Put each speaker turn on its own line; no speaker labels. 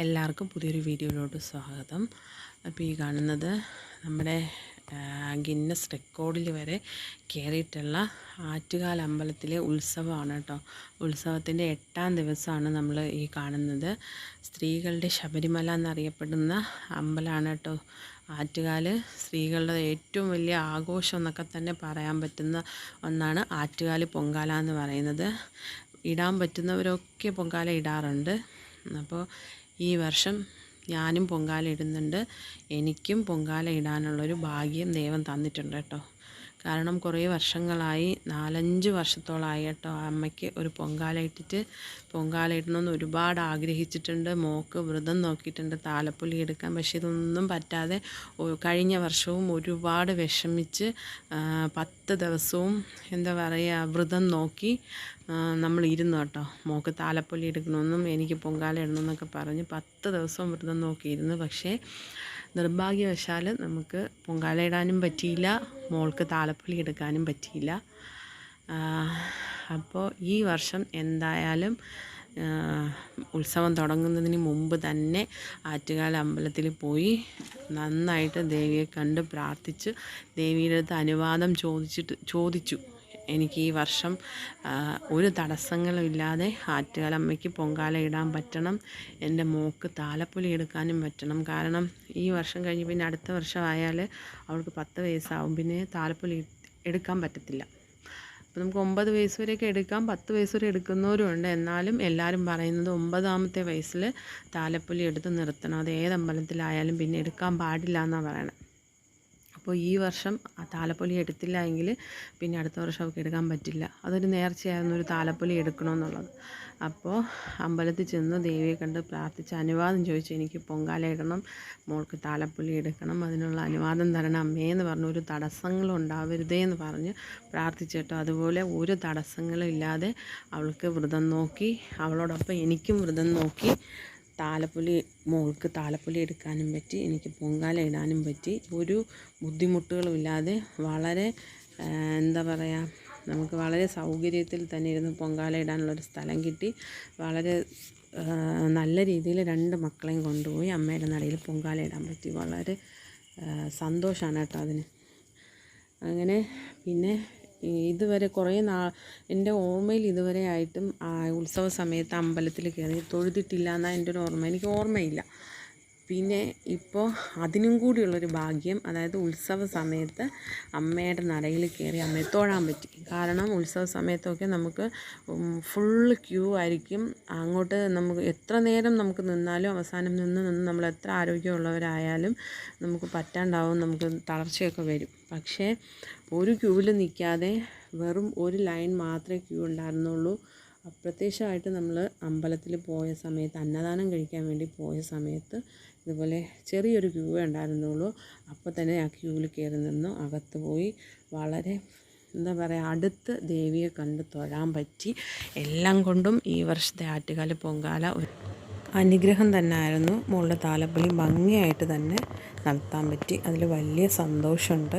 എല്ലാവർക്കും പുതിയൊരു വീഡിയോയിലോട്ട് സ്വാഗതം. അപ്പോൾ ഈ കാണുന്നത് നമ്മുടെ ഗിന്നസ് റെക്കോർഡിൽ വരെ കയറിയിട്ടുള്ള ആറ്റുകാൽ അമ്പലത്തിലെ ഉത്സവമാണ് കേട്ടോ. ഉത്സവത്തിന്റെ എട്ടാം ദിവസമാണ് നമ്മൾ ഈ കാണുന്നത്. സ്ത്രീകളുടെ ശബരിമല എന്നറിയപ്പെടുന്ന അമ്പലമാണ് കേട്ടോ. ആറ്റുകാൽ സ്ത്രീകളുടെ ഏറ്റവും വലിയ ആഘോഷം എന്നൊക്കെ തന്നെ പറയാൻ പറ്റുന്ന ഒന്നാണ് ആറ്റുകാൽ പൊങ്കാല എന്ന് പറയുന്നത്. ഇടാൻ പറ്റുന്നവരൊക്കെ പൊങ്കാല ഇടാറുണ്ട്. അപ്പോൾ ഈ വർഷം ഞാനും പൊങ്കാല ഇടുന്നുണ്ട്. എനിക്കും പൊങ്കാല ഇടാനുള്ളൊരു ഭാഗ്യം ദൈവം തന്നിട്ടുണ്ട് കേട്ടോ. കാരണം കുറേ വർഷങ്ങളായി നാലഞ്ച് വർഷത്തോളമായി കേട്ടോ അമ്മയ്ക്ക് ഒരു പൊങ്കാല ഇട്ടിട്ട് പൊങ്കാല ഇടണമെന്ന് ഒരുപാട് ആഗ്രഹിച്ചിട്ടുണ്ട്. മോക്ക് വ്രതം നോക്കിയിട്ടുണ്ട് താലപ്പൊലി എടുക്കാൻ പക്ഷേ ഇതൊന്നും പറ്റാതെ കഴിഞ്ഞ വർഷവും ഒരുപാട് വിഷമിച്ച് ആ, പത്ത് ദിവസവും എന്താ പറയുക വ്രതം നോക്കി നമ്മൾ ഇരുന്നു കേട്ടോ. മോക്ക് താലപ്പൊലി എടുക്കണമെന്നും എനിക്ക് പൊങ്കാല ഇടണമെന്നൊക്കെ പറഞ്ഞ് പത്ത് ദിവസവും വ്രതം നോക്കിയിരുന്നു പക്ഷേ നിർഭാഗ്യവശാൽ നമുക്ക് പൊങ്കാല ഇടാനും പറ്റിയില്ല മോൾക്ക് താലപ്പൊലി എടുക്കാനും പറ്റിയില്ല. അപ്പോൾ ഈ വർഷം എന്തായാലും ഉത്സവം തുടങ്ങുന്നതിന് മുമ്പ് തന്നെ ആറ്റുകാൽ അമ്പലത്തിൽ പോയി നന്നായിട്ട് ദേവിയെ കണ്ട് പ്രാർത്ഥിച്ച് ദേവിയുടെ അടുത്ത് അനുവാദം ചോദിച്ചിട്ട് ചോദിച്ചു. എനിക്ക് ഈ വർഷം ഒരു തടസ്സങ്ങളും ഇല്ലാതെ ആറ്റുകാലമ്മയ്ക്ക് പൊങ്കാല ഇടാൻ പറ്റണം. എന്റെ മോക്ക് താലപ്പൊലി എടുക്കാനും പറ്റണം. കാരണം ഈ വർഷം കഴിഞ്ഞ് പിന്നെ അടുത്ത വർഷമായാൽ അവൾക്ക് പത്ത് വയസ്സാവും. പിന്നെ താലപ്പൊലി എടുക്കാൻ പറ്റത്തില്ല. അപ്പോൾ നമുക്ക് ഒമ്പത് വയസ്സ് വരെയൊക്കെ എടുക്കാം. പത്ത് വയസ്സ് വരെ എടുക്കുന്നവരും ഉണ്ട്. എന്നാലും എല്ലാവരും പറയുന്നത് ഒമ്പതാമത്തെ വയസ്സിൽ താലപ്പൊലി എടുത്ത് നിർത്തണം. അത് ഏത് അമ്പലത്തിലായാലും പിന്നെ എടുക്കാൻ പാടില്ല എന്നാണ് പറയണത് അപ്പോൾ ഈ വർഷം താലപ്പൊലി എടുത്തില്ല എങ്കിൽ പിന്നെ അടുത്ത വർഷം അവൾക്ക് എടുക്കാൻ പറ്റില്ല. അതൊരു നേർച്ചയായിരുന്നു ഒരു താലപ്പൊലി എടുക്കണമെന്നുള്ളത്. അപ്പോൾ അമ്പലത്തിൽ ചെന്ന് ദേവിയെ കണ്ട് പ്രാർത്ഥിച്ച് അനുവാദം ചോദിച്ചു എനിക്ക് പൊങ്കാല ഇടണം മോൾക്ക് താലപ്പൊലി എടുക്കണം അതിനുള്ള അനുവാദം തരണം അമ്മേ എന്ന് പറഞ്ഞു ഒരു തടസ്സങ്ങളും ഉണ്ടാവരുതേ എന്ന് പറഞ്ഞ് പ്രാർത്ഥിച്ചിട്ടോ അതുപോലെ ഒരു തടസ്സങ്ങളും ഇല്ലാതെ അവൾക്ക് വ്രതം നോക്കി അവളോടൊപ്പം എനിക്കും വ്രതം നോക്കി താലപ്പൊലി മോൾക്ക് താലപ്പൊലി എടുക്കാനും പറ്റി എനിക്ക് പൊങ്കാല ഇടാനും പറ്റി. ഒരു ബുദ്ധിമുട്ടുകളുമില്ലാതെ വളരെ എന്താ പറയുക നമുക്ക് വളരെ സൗകര്യത്തിൽ തന്നെ ഇരുന്ന് പൊങ്കാല ഇടാനുള്ളൊരു സ്ഥലം കിട്ടി. വളരെ നല്ല രീതിയിൽ രണ്ട് മക്കളെയും കൊണ്ടുപോയി അമ്മയുടെ നടയിൽ പൊങ്കാല ഇടാൻ പറ്റി. വളരെ സന്തോഷമാണ് കേട്ടോ അതിന്. അങ്ങനെ പിന്നെ ഇതുവരെ കുറേ നാ എന്റെ ഓർമ്മയിൽ ഇതുവരെ ആയിട്ടും ഉത്സവ സമയത്ത് അമ്പലത്തിൽ കയറി തൊഴുതിട്ടില്ല എന്നാണ് എന്റെ ഒരു ഓർമ്മ. എനിക്ക് ഓർമ്മയില്ല. പിന്നെ ഇപ്പോൾ അതിനും കൂടിയുള്ളൊരു ഭാഗ്യം അതായത് ഉത്സവ സമയത്ത് അമ്മയുടെ നടയിൽ കയറി അമ്മയെ തൊഴാൻ പറ്റി. കാരണം ഉത്സവ സമയത്തൊക്കെ നമുക്ക് ഫുള്ള് ക്യൂ ആയിരിക്കും. അങ്ങോട്ട് നമുക്ക് എത്ര നേരം നമുക്ക് നിന്നാലും അവസാനം നിന്ന് നിന്ന് നമ്മൾ എത്ര ആരോഗ്യമുള്ളവരായാലും നമുക്ക് പറ്റാണ്ടാവും നമുക്ക് തളർച്ചയൊക്കെ വരും. പക്ഷേ ഒരു ക്യൂവിൽ നിൽക്കാതെ വെറും ഒരു ലൈൻ മാത്രമേ ക്യൂ ഉണ്ടായിരുന്നുള്ളൂ. അപ്രത്യക്ഷമായിട്ട് നമ്മൾ അമ്പലത്തിൽ പോയ സമയത്ത് അന്നദാനം കഴിക്കാൻ വേണ്ടി പോയ സമയത്ത് ഇതുപോലെ ചെറിയൊരു ക്യൂ ഉണ്ടായിരുന്നുള്ളൂ. അപ്പോൾ തന്നെ ആ ക്യൂവിൽ കയറി നിന്നു. അകത്ത് പോയി വളരെ എന്താ പറയുക അടുത്ത് ദേവിയെ കണ്ട് തൊഴാൻ പറ്റി. എല്ലാം കൊണ്ടും ഈ വർഷത്തെ ആറ്റുകാല പൊങ്കാല ഒരു അനുഗ്രഹം തന്നെ ആയിരുന്നു മുകളിലെ താലപ്പൊലി ഭംഗിയായിട്ട് തന്നെ നടത്താൻ പറ്റി. അതിൽ വലിയ സന്തോഷമുണ്ട്.